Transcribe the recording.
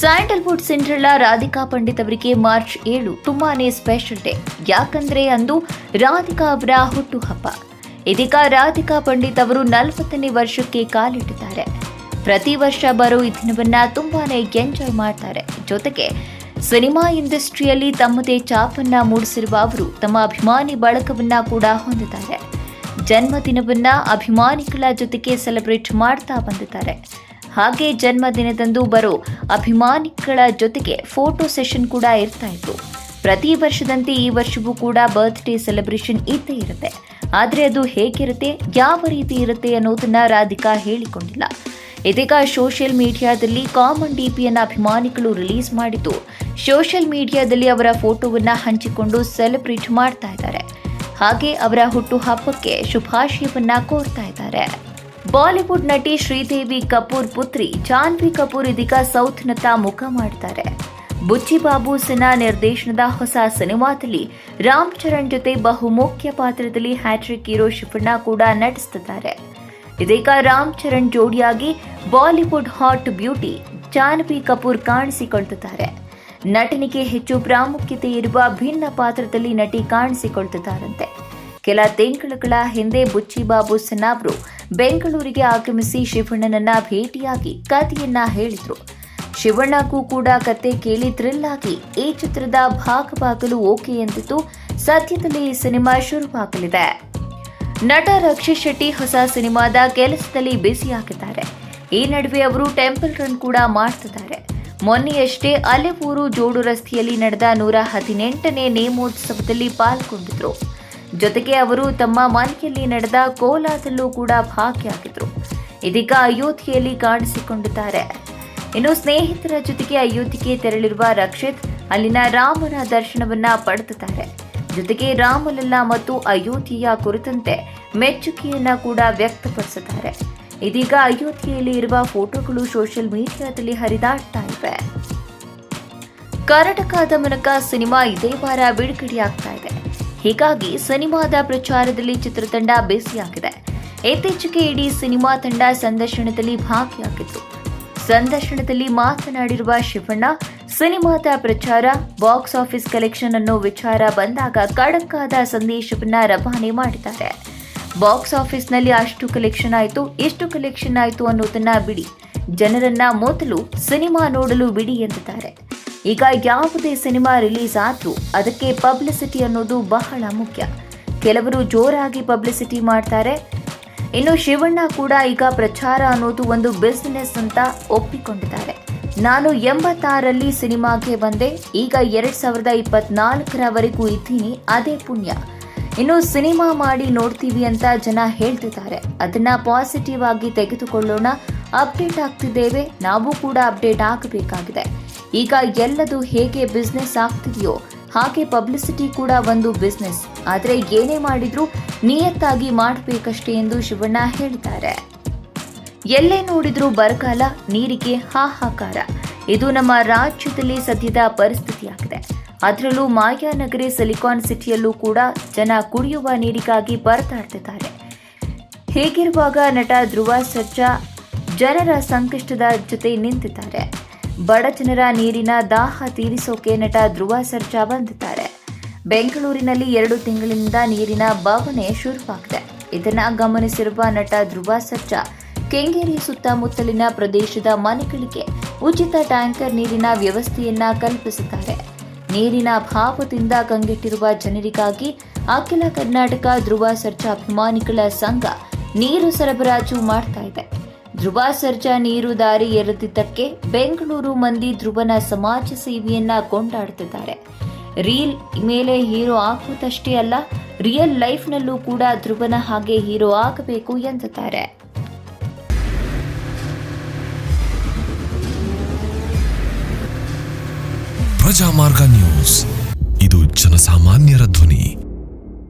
Sandalwood Cinderella Radhika Pandit ಅವರಿಗೆ March ಏಳು ತುಂಬಾನೇ ಸ್ಪೆಷಲ್ ಡೇ. ಯಾಕಂದ್ರೆ ಅಂದು ರಾಧಿಕಾ ಅವರ ಹುಟ್ಟುಹಬ್ಬ. ಇದೀಗ ರಾಧಿಕಾ ಪಂಡಿತ್ ಅವರು ನಲವತ್ತನೇ ವರ್ಷಕ್ಕೆ ಕಾಲಿಟ್ಟಿದ್ದಾರೆ. ಪ್ರತಿ ವರ್ಷ ಬರೋ ಈ ದಿನವನ್ನ ತುಂಬಾನೇ ಎಂಜಾಯ್ ಮಾಡ್ತಾರೆ. ಜೊತೆಗೆ ಸಿನಿಮಾ ಇಂಡಸ್ಟ್ರಿಯಲ್ಲಿ ತಮ್ಮದೇ ಚಾಪನ್ನ ಮೂಡಿಸಿರುವ ಅವರು ತಮ್ಮ ಅಭಿಮಾನಿ ಬಳಕವನ್ನ ಕೂಡ ಹೊಂದಿದ್ದಾರೆ. ಜನ್ಮದಿನವನ್ನ ಅಭಿಮಾನಿಗಳ ಜೊತೆಗೆ ಸೆಲೆಬ್ರೇಟ್ ಮಾಡ್ತಾ ಬಂದಿದ್ದಾರೆ. ಹಾಗೆ ಜನ್ಮದಿನದಂದು ಬರೋ ಅಭಿಮಾನಿಗಳ ಜೊತೆಗೆ ಫೋಟೋ ಸೆಷನ್ ಕೂಡ ಇರ್ತಾ ಇತ್ತು. ಪ್ರತಿ ವರ್ಷದಂತೆ ಈ ವರ್ಷವೂ ಕೂಡ ಬರ್ತ್ಡೇ ಸೆಲೆಬ್ರೇಷನ್ ಇದ್ದೇ ಇರುತ್ತೆ. ಆದರೆ ಅದು ಹೇಗಿರುತ್ತೆ, ಯಾವ ರೀತಿ ಇರುತ್ತೆ ಅನ್ನೋದನ್ನ ರಾಧಿಕಾ ಹೇಳಿಕೊಂಡಿಲ್ಲ. ಇದೀಗ ಸೋಷಿಯಲ್ ಮೀಡಿಯಾದಲ್ಲಿ ಕಾಮನ್ ಡಿಪಿಯನ್ನು ಅಭಿಮಾನಿಗಳು ರಿಲೀಸ್ ಮಾಡಿದ್ದು ಸೋಷಿಯಲ್ ಮೀಡಿಯಾದಲ್ಲಿ ಅವರ ಫೋಟೋವನ್ನ ಹಂಚಿಕೊಂಡು ಸೆಲೆಬ್ರೇಟ್ ಮಾಡ್ತಾ ಇದ್ದಾರೆ. ಹಾಗೆ ಅವರ ಹುಟ್ಟುಹಬ್ಬಕ್ಕೆ ಶುಭಾಶಯವನ್ನ ಕೋರ್ತಾ ಇದ್ದಾರೆ. ಬಾಲಿವುಡ್ ನಟಿ ಶ್ರೀದೇವಿ ಕಪೂರ್ ಪುತ್ರಿ ಜಾನ್ವಿ ಕಪೂರ್ ಇದೀಗ ಸೌತ್ನತ್ತ ಮುಖ ಮಾಡ್ತಾರೆ. ಬುಚ್ಚಿ ಬಾಬು ಸಿನ್ಹಾ ನಿರ್ದೇಶನದ ಹೊಸ ಸಿನಿಮಾದಲ್ಲಿ ರಾಮ್ ಚರಣ್ ಜೊತೆ ಬಹುಮುಖ್ಯ ಪಾತ್ರದಲ್ಲಿ ಹ್ಯಾಟ್ರಿಕ್ ಹೀರೋ ಶಿಫಣ್ಣ ಕೂಡ ನಟಿಸುತ್ತಿದ್ದಾರೆ. ಇದೀಗ ರಾಮ್ ಚರಣ್ ಜೋಡಿಯಾಗಿ Bollywood hot beauty Janhvi Kapoor ಕಾಣಿಸಿಕೊಳ್ತಿದ್ದಾರೆ. ನಟನಿಗೆ ಹೆಚ್ಚು ಪ್ರಾಮುಖ್ಯತೆ ಇರುವ ಭಿನ್ನ ಪಾತ್ರದಲ್ಲಿ ನಟಿ ಕಾಣಿಸಿಕೊಳ್ತಿದ್ದಾರಂತೆ. ಕೆಲ ತಿಂಗಳುಗಳ ಹಿಂದೆ ಬುಚ್ಚಿಬಾಬು ಅವರು ಬೆಂಗಳೂರಿಗೆ ಆಗಮಿಸಿ ಶಿವಣ್ಣನನ್ನ ಭೇಟಿಯಾಗಿ ಕಥೆಯನ್ನ ಹೇಳಿದ್ರು. ಶಿವಣ್ಣಗೂ ಕೂಡ ಕತೆ ಕೇಳಿ ಥ್ರಿಲ್ ಆಗಿ ಈ ಚಿತ್ರದ ಭಾಗವಾಗಲು ಓಕೆ ಎಂದಿದ್ದು ಸದ್ಯದಲ್ಲಿ ಈ ಸಿನಿಮಾ ಶುರುವಾಗಲಿದೆ. ನಟ ರಕ್ಷಿತ್ ಶೆಟ್ಟಿ ಹೊಸ ಸಿನಿಮಾದ ಕೆಲಸದಲ್ಲಿ ಬ್ಯುಸಿಯಾಗಿದ್ದಾರೆ ಈ ನಡುವೆ ಅವರು ಟೆಂಪಲ್ ರನ್ ಕೂಡ ಮಾಡ್ತಿದ್ದಾರೆ. ಮೊನ್ನೆಯಷ್ಟೇ ಅಲೆಪೂರು ಜೋಡು ರಸ್ತೆಯಲ್ಲಿ ನಡೆದ ನೂರ ಹದಿನೆಂಟನೇ ನೇಮೋತ್ಸವದಲ್ಲಿ ಪಾಲ್ಗೊಂಡಿದ್ರು. ಜೊತೆಗೆ ಅವರು ತಮ್ಮ ಮನೆಯಲ್ಲಿ ನಡೆದ ಕೋಲಾದಲ್ಲೂ ಕೂಡ ಭಾಗಿಯಾಗಿದ್ರು. ಇದೀಗ ಅಯೋಧ್ಯೆಯಲ್ಲಿ ಕಾಣಿಸಿಕೊಂಡಿದ್ದಾರೆ. ಇನ್ನು ಸ್ನೇಹಿತರ ಜೊತೆಗೆ ಅಯೋಧ್ಯೆಗೆ ತೆರಳಿರುವ ರಕ್ಷಿತ್ ಅಲ್ಲಿನ ರಾಮನ ದರ್ಶನವನ್ನ ಪಡೆದಿದ್ದಾರೆ. ಜೊತೆಗೆ ರಾಮಲಲ್ಲಾ ಮತ್ತು ಅಯೋಧ್ಯೆಯ ಕುರಿತಂತೆ ಮೆಚ್ಚುಗೆಯನ್ನ ಕೂಡ ವ್ಯಕ್ತಪಡಿಸಿದ್ದಾರೆ. ಇದೀಗ ಅಯೋಧ್ಯೆಯಲ್ಲಿ ಇರುವ ಫೋಟೋಗಳು ಸೋಷಿಯಲ್ ಮೀಡಿಯಾದಲ್ಲಿ ಹರಿದಾಡ್ತಾ ಇವೆ. ಕರ್ನಾಟಕದ ಮೂಲಕ ಸಿನಿಮಾ ಇದೇ ವಾರ ಬಿಡುಗಡೆಯಾಗ್ತಾ ಇದೆ. ಹೀಗಾಗಿ ಸಿನಿಮಾದ ಪ್ರಚಾರದಲ್ಲಿ ಚಿತ್ರತಂಡ ಬ್ಯುಸಿಯಾಗಿದೆ ಇತ್ತೀಚೆಗೆ ಇಡೀ ಸಿನಿಮಾ ತಂಡ ಸಂದರ್ಶನದಲ್ಲಿ ಭಾಗಿಯಾಗಿತ್ತು. ಸಂದರ್ಶನದಲ್ಲಿ ಮಾತನಾಡಿರುವ ಶಿವಣ್ಣ, ಸಿನಿಮಾದ ಪ್ರಚಾರ, ಬಾಕ್ಸ್ ಆಫೀಸ್ ಕಲೆಕ್ಷನ್ ಅನ್ನೋ ವಿಚಾರ ಬಂದಾಗ ಕಡಕ್ಕಾದ ಸಂದೇಶವನ್ನ ರವಾನೆ ಮಾಡಿದ್ದಾರೆ. ಬಾಕ್ಸ್ ಆಫೀಸ್ನಲ್ಲಿ ಅಷ್ಟು ಕಲೆಕ್ಷನ್ ಆಯಿತು ಎಷ್ಟು ಕಲೆಕ್ಷನ್ ಆಯಿತು ಅನ್ನೋದನ್ನ ಬಿಡಿ. ಜನರನ್ನ ಮೊದಲು ಸಿನಿಮಾ ನೋಡಲು ಬಿಡಿ ಎಂದಿದ್ದಾರೆ. ಈಗ ಯಾವುದೇ ಸಿನಿಮಾ ರಿಲೀಸ್ ಆದರೂ ಅದಕ್ಕೆ ಪಬ್ಲಿಸಿಟಿ ಅನ್ನೋದು ಬಹಳ ಮುಖ್ಯ. ಕೆಲವರು ಜೋರಾಗಿ ಪಬ್ಲಿಸಿಟಿ ಮಾಡ್ತಾರೆ. ಇನ್ನು ಶಿವಣ್ಣ ಕೂಡ ಈಗ ಪ್ರಚಾರ ಅನ್ನೋದು ಒಂದು ಬಿಸ್ನೆಸ್ ಅಂತ ಒಪ್ಪಿಕೊಂಡಿದ್ದಾರೆ. ನಾನು ಎಂಬತ್ತಾರಲ್ಲಿ ಸಿನಿಮಾಗೆ ಬಂದೆ. ಈಗ ಎರಡ್ ಸಾವಿರದ ಇಪ್ಪತ್ನಾಲ್ಕರವರೆಗೂ ಇದ್ದೀನಿ. ಅದೇ ಪುಣ್ಯ. ಇನ್ನು ಸಿನಿಮಾ ಮಾಡಿ ನೋಡ್ತೀವಿ ಅಂತ ಜನ ಹೇಳ್ತಿದ್ದಾರೆ. ಅದನ್ನ ಪಾಸಿಟಿವ್ ಆಗಿ ತೆಗೆದುಕೊಳ್ಳೋಣ. ಅಪ್ಡೇಟ್ ಆಗ್ತಿದ್ದೇವೆ. ನಾವು ಕೂಡ ಅಪ್ಡೇಟ್ ಆಗಬೇಕಾಗಿದೆ. ಈಗ ಎಲ್ಲದು ಹೇಗೆ ಬಿಸ್ನೆಸ್ ಆಗ್ತಿದೆಯೋ ಹಾಗೆ ಪಬ್ಲಿಸಿಟಿ ಕೂಡ ಒಂದು ಬಿಸ್ನೆಸ್ ಆದರೆ ಏನೇ ಮಾಡಿದ್ರೂ ನಿಯತ್ತಾಗಿ ಮಾಡಬೇಕಷ್ಟೇ ಎಂದು ಶಿವಣ್ಣ ಹೇಳಿದ್ದಾರೆ. ಎಲ್ಲೇ ನೋಡಿದ್ರೂ ಬರಗಾಲ, ನೀರಿಗೆ ಹಾಹಾಕಾರ. ಇದು ನಮ್ಮ ರಾಜ್ಯದಲ್ಲಿ ಸದ್ಯದ ಪರಿಸ್ಥಿತಿಯಾಗಿದೆ. ಅದರಲ್ಲೂ ಮಾಯಾನಗರಿ ಸಿಲಿಕಾನ್ ಸಿಟಿಯಲ್ಲೂ ಕೂಡ ಜನ ಕುಡಿಯುವ ನೀರಿಗಾಗಿ ಬರ್ತಾ ಇರ್ತಿದ್ದಾರೆ. ಹೇಗಿರುವಾಗ ನಟ ಧ್ರುವ ಸರ್ಜಾ ಜನರ ಸಂಕಷ್ಟದ ಜೊತೆ ನಿಂತಿದ್ದಾರೆ? ಬಡ ಜನರ ನೀರಿನ ದಾಹ ತೀರಿಸೋಕೆ ನಟ ಧ್ರುವ ಸರ್ಜಾ ಬಂದಿದ್ದಾರೆ. ಬೆಂಗಳೂರಿನಲ್ಲಿ ಎರಡು ತಿಂಗಳಿಂದ ನೀರಿನ ಬವಣೆ ಶುರುವಾಗಿದೆ. ಇದನ್ನ ಗಮನಿಸಿರುವ ನಟ ಧ್ರುವ ಸರ್ಜಾ, ಕೆಂಗೇರಿ ಸುತ್ತಮುತ್ತಲಿನ ಪ್ರದೇಶದ ಮನೆಗಳಿಗೆ ಉಚಿತ ಟ್ಯಾಂಕರ್ ನೀರಿನ ವ್ಯವಸ್ಥೆಯನ್ನ ಕಲ್ಪಿಸಿದ್ದಾರೆ. ನೀರಿನ ಅಭಾವದಿಂದ ಕಂಗೆಟ್ಟಿರುವ ಜನರಿಗಾಗಿ ಅಖಿಲ ಕರ್ನಾಟಕ ಧ್ರುವ ಸರ್ಜಾ ಅಭಿಮಾನಿಗಳ ಸಂಘ ನೀರು ಸರಬರಾಜು ಮಾಡ್ತಾ ಇದೆ. ಧ್ರುವ ಸರ್ಜಾ ನೀರು ದಾರಿ ಎರೆದಿದ್ದಕ್ಕೆ ಬೆಂಗಳೂರು ಮಂದಿ ಧ್ರುವನ ಸಮಾಜ ಸೇವೆಯನ್ನ ಕೊಂಡಾಡುತ್ತಿದ್ದಾರೆ. ರೀಲ್ ಮೇಲೆ ಹೀರೋ ಆಗುವುದಷ್ಟೇ ಅಲ್ಲ, ರಿಯಲ್ ಲೈಫ್ನಲ್ಲೂ ಕೂಡ ಧ್ರುವನ ಹಾಗೆ ಹೀರೋ ಆಗಬೇಕು ಎಂದಿದ್ದಾರೆ. ಪ್ರಜಾಮಾರ್ಗ ನ್ಯೂಸ್. ಇದು ಜನಸಾಮಾನ್ಯರ ಧ್ವನಿ.